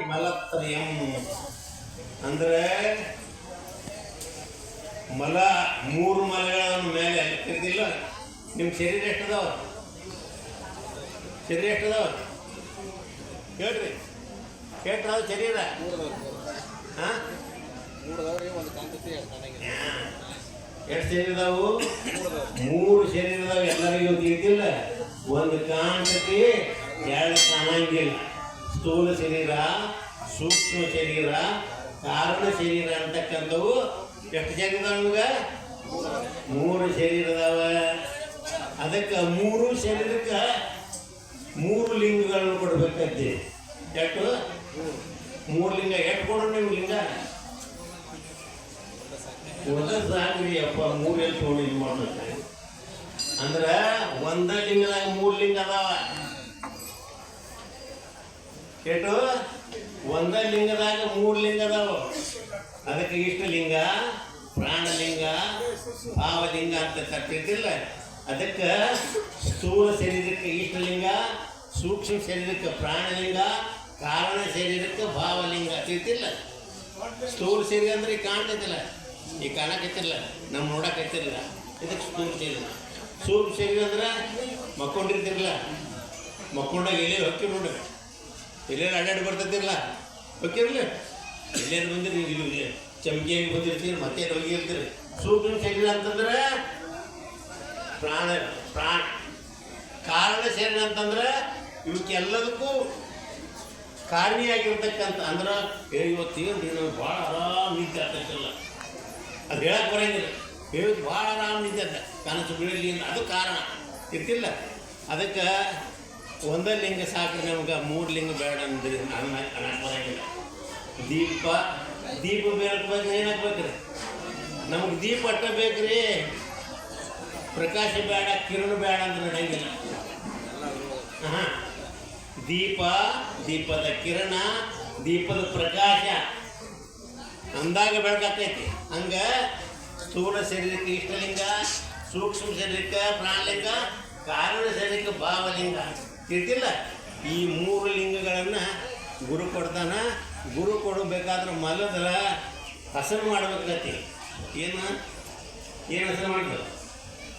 ಮಲತ್ರಯಂ ಅಂದ್ರೆ ಮಲ, ಮೂರು ಮಲಗಳ ಮೇಲೆ ಕರಿದಿಲ್ಲ ನಿಮ್ಮ ಶರೀರ ಎಷ್ಟದವ ಶರೀರ ಎಷ್ಟದವ ಹೇಳ್ರಿ. ಎಷ್ಟದಾವ ಶರೀರ? ಹಾಂ? ಎಷ್ಟು ಶರೀರದವು? ಮೂರು ಶರೀರದವು, ಎಲ್ಲರಿಗೂ ತಿಳಿದಿಲ್ಲ? ಒಂದು ಕಾಣ್ತತಿ, ಎರಡು ಕಾಣಂಗಿಲ್ಲ. ಸ್ಥೂಲ ಶರೀರ, ಸೂಕ್ಷ್ಮ ಶರೀರ, ಕಾರಣ ಶರೀರ ಅಂತಕ್ಕಂಥವು ಎಷ್ಟು ಶರೀರ ಮೂರು ಶರೀರದಾವ ಅದಕ್ಕೆ ಮೂರು ಶರೀರಕ್ಕೆ ಮೂರು ಲಿಂಗಗಳನ್ನು ಕೊಡ್ಬೇಕಂತೆ. ಎಷ್ಟು ಮೂರು ಲಿಂಗ ಎಷ್ಟು ಕೊಡೋಣ ನೀವು ಲಿಂಗ? ಒಂದ ಸಾಕ್ರಿ ಅಪ್ಪ ಮೂರು ಎಲ್ಲಿ ಇದು ಮಾಡ್ಬೇಕು. ಅಂದ್ರೆ ಒಂದ ಲಿಂಗದಾಗ ಮೂರು ಲಿಂಗ ಅದಾವ. ಕೇಟು, ಒಂದ ಲಿಂಗದಾಗ ಮೂರು ಲಿಂಗ ಅದಾವ ಅದಕ್ಕೆ ಇಷ್ಟಲಿಂಗ ಪ್ರಾಣಲಿಂಗ, ಭಾವಲಿಂಗ ಅಂತ ಕರ್ತಿದ್ದಿಲ್ಲ ಅದಕ್ಕೆ ಸ್ಥೂಲ ಶರೀರಕ್ಕೆ ಇಷ್ಟಲಿಂಗ ಸೂಕ್ಷ್ಮ ಶರೀರಕ್ಕೆ ಪ್ರಾಣಲಿಂಗ, ಕಾರಣ ಶರೀರಕ್ಕೆ ಭಾವಲಿಂಗ ತಿಳ್ತಿಲ್ಲ ಸ್ಥೂಲ ಶರೀರ ಅಂದ್ರೆ ಈಗ ಕಾಣ್ತೈತಿಲ್ಲ ಈಗ ಕಾಣಕತ್ತಿಲ್ಲ ನಮ್ಮ ನೋಡಕತ್ತಿಲ್ಲ ಇದಕ್ಕೆ ಸ್ಥೂಲ ಶರೀರ. ಸೂಕ್ಷ್ಮ ಶರೀರ ಅಂದ್ರೆ ಮಕ್ಕೊಂಡಿರ್ತಿರಲ್ಲ ಮಕ್ಕೊಂಡಾಗ ಎಲ್ಲಿ ಹೊಕ್ಕಿ ನೋಡಿ ಎಲ್ಲೇನು ಅಡ್ಡಾಡಿ ಬರ್ತೈತಿರಲ್ಲ ಹೊಕ್ಕಿರಲ್ಲ ಇಲ್ಲೇನು ಬಂದಿರಿ ನೀವು? ಇಲ್ಲಿ ಚಮಕಿಯಾಗಿ ಬಂದಿರ್ತೀರಿ? ಮತ್ತೆ ಹೋಗಿರ್ತೀರಿ ಸೂಕ್ಷ್ಮ ಶರೀರ ಅಂತಂದ್ರೆ ಪ್ರಾಣ ಪ್ರಾಣ. ಕಾರಣ ಶರೀರ ಅಂತಂದ್ರೆ ಇವಕ್ಕೆಲ್ಲದಕ್ಕೂ ಕಾರಣಿಯಾಗಿರ್ತಕ್ಕಂಥ ಅಂದ್ರೆ ಇವತ್ತು ಏನು ನೀನು ಭಾಳ ಆರಾಮ್ ನಿದ್ದೆ ಆಗ್ತಕ್ಕಲ್ಲ ಅದು ಹೇಳಕ್ಕೆ ಬರಂಗಿಲ್ಲ. ಹೇಳಿ ಭಾಳ ಆರಾಮ್ ನಿದ್ದೆ ಅಂತ ಕನಸು ಬೀಳಲಿ ಅದು ಕಾರಣ. ಇರ್ತಿಲ್ಲ? ಅದಕ್ಕೆ ಒಂದೇ ಲಿಂಗ ಸಾಕ್ರಿ ನಮ್ಗೆ, ಮೂರು ಲಿಂಗ ಬೇಡ ಅಂದ್ರೆ. ಬರಂಗಿಲ್ಲ ದೀಪ ದೀಪ ಬೇಕಬೇಕು ಏನು ಹಾಕ್ಬೇಕ್ರಿ ನಮಗೆ ದೀಪ ಅಟ್ಟ ಪ್ರಕಾಶ ಬೇಡ, ಕಿರಣ ಬೇಡ ಅಂದ್ರೆ ನಡೆಯಂಗಿಲ್ಲ. ಹಾಂ. ದೀಪ, ದೀಪದ ಕಿರಣ, ದೀಪದ ಪ್ರಕಾಶ. ಅಂದಾಗ ಬೆಳಕಾಕೈತಿ ಹಂಗ ಸ್ಥೂಲ ಶರೀರಕ್ಕೆ ಇಷ್ಟಲಿಂಗ, ಸೂಕ್ಷ್ಮ ಶರೀರಕ್ಕೆ ಪ್ರಾಣಲಿಂಗ ಕಾರಣ ಶರೀರಕ್ಕೆ ಭಾವಲಿಂಗ. ತಿಳಿದಿಲ್ಲ ಈ ಮೂರು ಲಿಂಗಗಳನ್ನು ಗುರು ಕೊಡ್ತಾನ. ಗುರು ಕೊಡಬೇಕಾದ್ರೆ ಮಲದ್ರ ಹಸರು ಮಾಡ್ಬೇಕಾಗತಿ ಏನು? ಏನು ಹಸರು ಮಾಡೋದು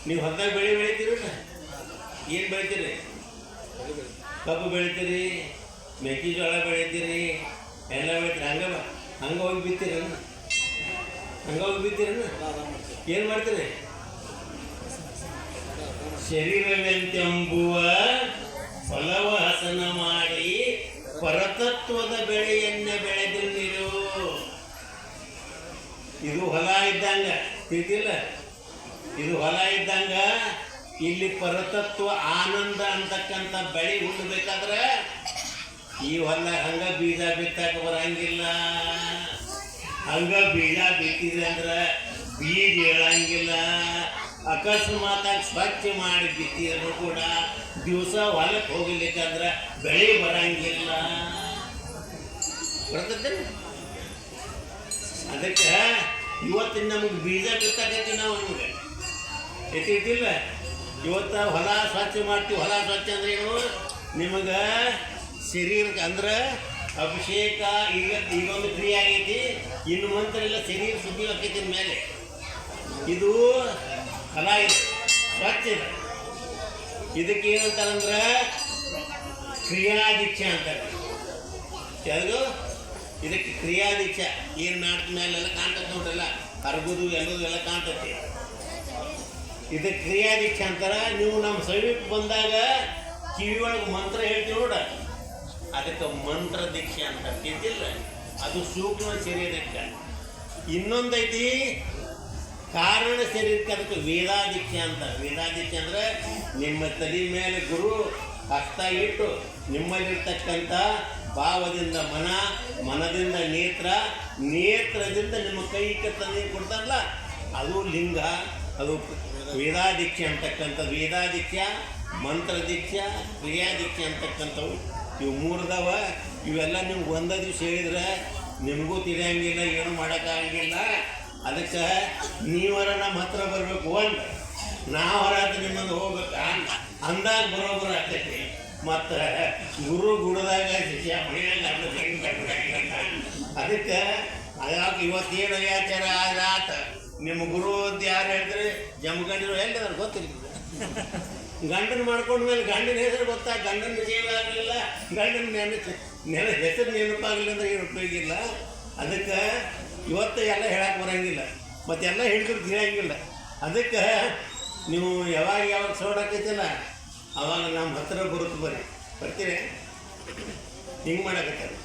ನೀವು ಹೊತ್ತಾಗ ಬೆಳೆ ಬೆಳಿತೀರಲ್ಲ ಏನು ಬೆಳಿತೀರಿ? ಕಬ್ಬು ಬೆಳಿತೀರಿ, ಮೆಕ್ಕೆಜೋಳ ಬೆಳಿತೀರಿ, ಎಲ್ಲ ಬೆಳಿತೀರಿ. ಹಂಗೆ ಹಂಗೆ ಹೋಗಿ ಬಿತ್ತೀರನ್ನ ಹಂಗೆ ಹೋಗಿ ಬಿತ್ತೀರನ್ನ ಏನು ಮಾಡ್ತೀರಿ? ಶರೀರವೆಂತೆಂಬುವ ಇದ್ದಂಗ. ತಿಳಿದಿಲ್ಲ ಇದು ಹೊಲ ಇದ್ದಂಗ, ಇಲ್ಲಿ ಪರತತ್ವ ಆನಂದ ಅಂತಕ್ಕಂಥ ಬೆಳೆ ಹುಟ್ಟಬೇಕಾದ್ರೆ ಈ ಹೊಲ ಹಂಗ ಬೀಜ ಬಿತ್ತಾಕ ಬರಂಗಿಲ್ಲ. ಹಂಗ ಬೀಜ ಬಿತ್ತಿದ್ರೆ ಅಂದ್ರೆ ಬೀಜ ಹೇಳಂಗಿಲ್ಲ ಅಕಸ್ಮಾತಾಗಿ ಸ್ವಚ್ಛ ಮಾಡಿ ಬಿತ್ತಿದ್ರು ಕೂಡ ದಿವಸ ಹೊಲಕ್ಕೆ ಹೋಗ್ಲಿಕ್ಕಂದ್ರೆ ಬೆಳೆ ಬರಂಗಿಲ್ಲ. ಬರ್ತದೆ ಅದಕ್ಕೆ ಇವತ್ತಿನ ನಮ್ಗೆ ಬೀಜ ಬಿತ್ತಕೈತಿ ನಾವು ನಮಗೆ. ಎತ್ತಿದ್ದಿಲ್ಲ ಇವತ್ತು ಹೊಲ ಸ್ವಚ್ಛ ಮಾಡ್ತೀವಿ. ಹೊಲ ಸ್ವಚ್ಛ ಅಂದ್ರೆ ಏನು? ನಿಮಗೆ ಶರೀರಕ್ಕೆ ಅಂದ್ರೆ ಅಭಿಷೇಕ, ಈಗ ಈಗೊಂದು ಕ್ರಿಯೆ ಆಗೈತಿ. ಇನ್ನು ಮಂತ್ರ ಇಲ್ಲ ಶರೀರ ಶುದ್ಧಿ ಆಕೈತಿ ಮೇಲೆ. ಇದು ಹೊಲ ಇದೆ ಸ್ವಚ್ಛ ಇದೆ. ಇದಕ್ಕೆ ಏನಂತಾರಂದ್ರೆ ಕ್ರಿಯಾದೀಕ್ಷೆ ಅಂತಾರೆ. ಯಾವುದು? ಇದಕ್ಕೆ ಕ್ರಿಯಾದೀಕ್ಷ. ಏನು ನಾಟಕ ಮೇಲೆಲ್ಲ ಕಾಣ್ತದೆ ನೋಡ್ರಲ್ಲ? ಅರ್ಗುದು ಎಲ್ಲದು ಎಲ್ಲ ಕಾಣ್ತೈತಿ. ಇದಕ್ಕೆ ಕ್ರಿಯಾದೀಕ್ಷೆ ಅಂತಾರ. ನೀವು ನಮ್ಮ ಸಮೀಪ ಬಂದಾಗ ಕಿವಿ ಒಳಗೆ ಮಂತ್ರ ಹೇಳ್ತೀವಿ ನೋಡ. ಅದಕ್ಕೆ ಮಂತ್ರ ದೀಕ್ಷೆ ಅಂತ ತಿಳ್ದಿಲ್ಲ ಅದು ಸೂಕ್ಷ್ಮ ಶರೀರಕ್ಕೆ. ಇನ್ನೊಂದೈತಿ, ಕಾರಣ ಶರೀರಕ್ಕೆ ಅದಕ್ಕೆ ವೇದಾದೀಕ್ಷೆ ಅಂತ. ವೇದಾದೀಕ್ಷೆ ಅಂದ್ರೆ ನಿಮ್ಮ ತಲೆ ಮೇಲೆ ಗುರು ಹಸ್ತ ಇಟ್ಟು ನಿಮ್ಮಲ್ಲಿರ್ತಕ್ಕಂಥ ಭಾವದಿಂದ ಮನ, ಮನದಿಂದ ನೇತ್ರ, ನೇತ್ರದಿಂದ ನಿಮ್ಮ ಕೈ ತಂದು ಕೊಡ್ತಾರಲ್ಲ? ಅದು ಲಿಂಗ, ಅದು ವೇದಾಧಿಕ್ಯ ಅಂತಕ್ಕಂಥ ವೇದಾಧಿಕ್ಯ ಮಂತ್ರದೀಕ್ಷೆ ಕ್ರಿಯಾದೀಕ್ಷೆ ಅಂತಕ್ಕಂಥವು. ಇವು ಮೂರ್ದವ, ಇವೆಲ್ಲ ನೀವು ಒಂದ ದಿವಸ ಹೇಳಿದ್ರೆ ನಿಮಗೂ ತಿಳಿಯಂಗಿಲ್ಲ, ಏನು ಮಾಡೋಕ್ಕಾಗಂಗಿಲ್ಲ. ಅದಕ್ಕೆ ನೀವರ ನಮ್ಮ ಹತ್ರ ಬರಬೇಕು. ಒಂದು ನಾವರ ನಿಮ್ಮನ್ನು ಹೋಗ್ಬೇಕು. ಅಂದಾಗ ಬರೋಬ್ಬರ ಆಗ್ತೈತಿ. ಮತ್ತು ಗುರು ಗುಡದಾಗ ಶಿಷ್ಯ ಅದಕ್ಕೆ ಅದ್ಯಾಕೆ ಇವತ್ತು ಏನು ಆಚಾರ ಆತ ನಿಮ್ಮ ಗುರು ಅಂತ ಯಾರು ಹೇಳ್ತಾರೆ ಜಮಗಂಡರು ಎಲ್ಲಿ ಅದ್ರ ಗೊತ್ತಿಲ್ಲ ಗಂಡನ ಮಾಡ್ಕೊಂಡ್ಮೇಲೆ ಗಂಡನ ಹೆಸರು ಗೊತ್ತಾ? ಗಂಡನ ಜೀವ ಆಗಲಿಲ್ಲ, ಗಂಡನ ನೆನಪು ನೆನ ಹೆಸರು ನೆನಪಾಗಲಿಲ್ಲ ಅಂದ್ರೆ ಏನು ಉಪಯೋಗ ಇಲ್ಲ? ಅದಕ್ಕೆ ಇವತ್ತು ಎಲ್ಲ ಹೇಳಕ್ಕೆ ಬರಂಗಿಲ್ಲ. ಮತ್ತೆಲ್ಲ ಹೇಳಿದ್ರು ತಿಳಿಯಂಗಿಲ್ಲ ಅದಕ್ಕೆ ನೀವು ಯಾವಾಗ ಯಾವಾಗ ಸೋಡಾಕೈತಿಲ್ಲ ಅವಾಗ ನಮ್ಮ ಹತ್ರ ಬರುತ್ತೆ ಬನ್ನಿ. ಬರ್ತೀರಿ? ಹಿಂಗೆ ಮಾಡಕತ್ತಾರೆ.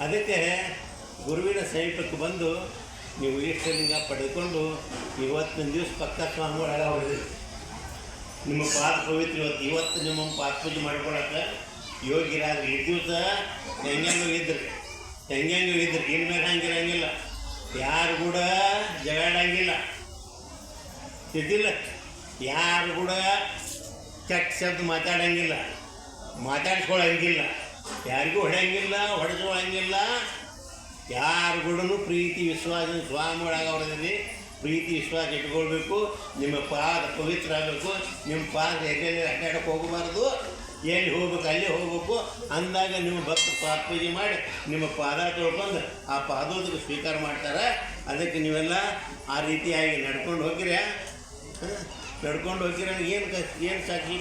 ಅದಕ್ಕೆ ಗುರುವಿನ ಸಮೀಪಕ್ಕೆ ಬಂದು ನೀವು ಈಶ್ವರಲಿಂಗ ಪಡೆದುಕೊಂಡು ಇವತ್ತಿನ ದಿವಸ ಪಕ್ಕ ಸ್ವಾಮಿಗಳು ನಿಮ್ಮ ಪಾದ ಪವಿತ್ರ ಇವತ್ತು ಇವತ್ತು ನಿಮ್ಮ ಪಾದ ಪೂಜೆ ಮಾಡ್ಕೊಳಕ್ಕೆ ಯೋಗ್ಯರಾದ್ರೆ ಈ ದಿವಸ ಹೆಂಗೆಂಗೋ ಇದ್ರಿ. ಹೆಂಗೆಂಗೋ ಇದ್ರಿ. ಇನ್ಮೇಲೆ ಹಂಗಿರಂಗಿಲ್ಲ. ಯಾರು ಕೂಡ ಜಗಾಡಂಗಿಲ್ಲ. ತಿದ್ದಿಲ್ಲ ಯಾರು ಕೂಡ ಕೆಟ್ಟ ಶಬ್ದ ಮಾತಾಡಂಗಿಲ್ಲ. ಮಾತಾಡ್ಸ್ಕೊಳಂಗಿಲ್ಲ. ಯಾರಿಗೂ ಹೊಡೆಯಂಗಿಲ್ಲ, ಹೊಡೆಸ್ಕೊಳಂಗಿಲ್ಲ. ಯಾರು ಕೂಡ ಪ್ರೀತಿ, ವಿಶ್ವಾಸ ಸ್ವಾಮಿ ಒಳಗೆ ಪ್ರೀತಿ, ವಿಶ್ವಾಸ ಇಟ್ಕೊಳ್ಬೇಕು. ನಿಮ್ಮ ಪಾದ ಪವಿತ್ರ ಆಗಬೇಕು. ನಿಮ್ಮ ಪಾದ ಎಲ್ಲೆಲ್ಲಿ ಅಡ್ಡಾಡಕ್ಕೆ ಹೋಗಬಾರ್ದು. ಎಲ್ಲಿ ಹೋಗ್ಬೇಕು, ಅಲ್ಲಿ ಹೋಗ್ಬೇಕು. ಅಂದಾಗ ನಿಮ್ಮ ಭಕ್ತ ಪಾದ ಪೂಜೆ ಮಾಡಿ ನಿಮ್ಮ ಪಾದ ತೊಳ್ಕೊಂಡು ಆ ಪಾದೋದಕ್ಕೆ ಸ್ವೀಕಾರ ಮಾಡ್ತಾರೆ. ಅದಕ್ಕೆ ನೀವೆಲ್ಲ ಆ ರೀತಿಯಾಗಿ ನಡ್ಕೊಂಡು ಹೋಗಿರ. ನಡ್ಕೊಂಡು ಹೋಗಿರ ಏನು ಏನು ಸಾಕ್ಷಿ?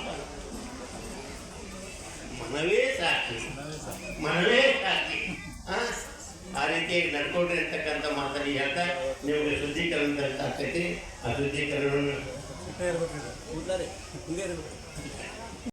ಮನವೇ ಸಾಕ್ಷಿ. ಮನವೇ ಸಾಕ್ಷಿ. ಆ? ರೀತಿಯಾಗಿ ನಡ್ಕೊಂಡ್ರಿ ಅಂತಕ್ಕಂಥ ಮಾತನ್ನು ಹೇಳ್ತಾ ನಿಮಗೆ ಶುದ್ಧೀಕರಣ ಆಗ್ತೈತಿ ಆ ಇರ್ಬೇಕು.